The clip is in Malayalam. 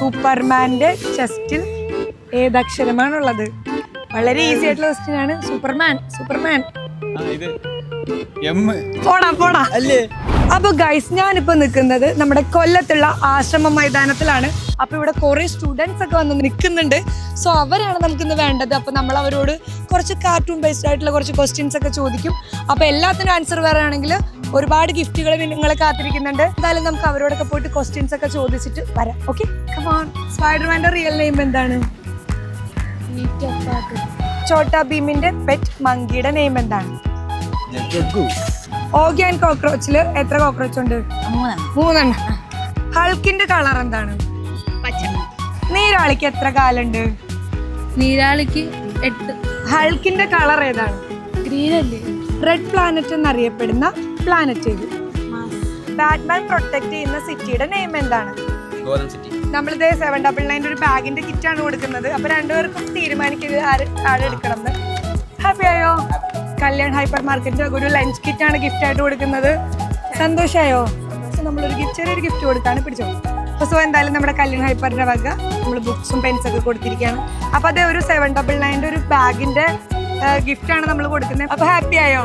സൂപ്പർമാന്റെ ചെസ്റ്റിൽ ഏതക്ഷരമാണുള്ളത്? വളരെ ഈസി ആയിട്ടുള്ള ക്വസ്റ്റ്യൻ ആണ്. Superman superman. ആ ഇത് എം പോടാ പോടാ. അല്ലേ? അപ്പൊ ഗൈസ് ഞാനിപ്പോ നിൽക്കുന്നത് നമ്മുടെ കൊല്ലത്തുള്ള ആശ്രമ മൈതാനത്തിലാണ്. അപ്പൊ ഇവിടെ കുറെ സ്റ്റുഡൻസ് ഒക്കെ വന്ന് നിൽക്കുന്നുണ്ട്. സോ അവരാണ് നമുക്കിന്ന് വേണ്ടത്. അപ്പൊ നമ്മൾ അവരോട് കുറച്ച് കാർട്ടൂൺ ബേസ്ഡ് ആയിട്ടുള്ള കുറച്ച് ക്വസ്റ്റ്യൻസ് ഒക്കെ ചോദിക്കും. അപ്പൊ എല്ലാത്തിനും ആൻസർ വരാണെങ്കിൽ ഒരുപാട് ഗിഫ്റ്റുകൾ നിങ്ങൾ കാത്തിരിക്കുന്നുണ്ട്. എന്തായാലും നമുക്ക് അവരോടൊക്കെ പോയിട്ട് ക്വസ്റ്റ്യൻസ് ഒക്കെ ചോദിച്ചിട്ട് വരാം. ഓക്കെ കമോൺ സ്പൈഡർമാന്റെ റിയൽ നെയിം എന്താണ്? ചോട്ടാ ഭീമിന്റെ പെറ്റ് മങ്കിയുടെ നെയിം എന്താണ്? ഓഗി ആൻഡ് കോക്രോച്ചിൽ എത്ര കോക്രോച്ച് ഉണ്ട്? മൂന്നെണ്ണം. ഹൾക്കിന്റെ കളർ എന്താണ്? നീരാളിക്ക് എത്ര കാലുണ്ട്? നീരാളിക്ക് എട്ട്. ഹൾക്കിന്റെ കളർ ഏതാണ്? ഗ്രീൻ അല്ലേ റെഡ് പ്ലാനറ്റ് എന്നറിയപ്പെടുന്ന പ്ലാനറ്റ് ഏത്? ബാറ്റ്മാൻ പ്രൊട്ടക്ട് ചെയ്യുന്ന സിറ്റിയുടെ നെയിം എന്താണ്? ഗോതം സിറ്റി നമ്മളിത് സെവൻ ഡബിൾ നയന്റെ ഒരു ബാഗിന്റെ കിറ്റ് ആണ് കൊടുക്കുന്നത്. അപ്പൊ രണ്ടുപേർക്കും തീരുമാനിക്കുന്നത് ആര് ആടെ എടുക്കണം ഹാപ്പി ആയോ? കല്യാൺ ഹൈപ്പർ മാർക്കറ്റിന്റെ ഒരു ലഞ്ച് കിറ്റ് ആണ് ഗിഫ്റ്റ് ആയിട്ട് കൊടുക്കുന്നത്. സന്തോഷമായോ സന്തോഷം നമ്മളൊരു ഗിഫ്റ്റ് ചെറിയൊരു ഗിഫ്റ്റ് കൊടുത്താണ്. പിടിച്ചോ. അപ്പൊ സോ എന്തായാലും നമ്മുടെ കല്യാൺ ഹൈപ്പറിന്റെ വക നമ്മൾ ബുക്സും പെൻസ് ഒക്കെ കൊടുത്തിരിക്കുകയാണ്. അപ്പൊ അതേ ഒരു സെവൻ ഡബിൾ നയന്റെ ഒരു ബാഗിന്റെ ഗിഫ്റ്റ് ആണ് നമ്മൾ കൊടുക്കുന്നത്. അപ്പൊ ഹാപ്പി ആയോ?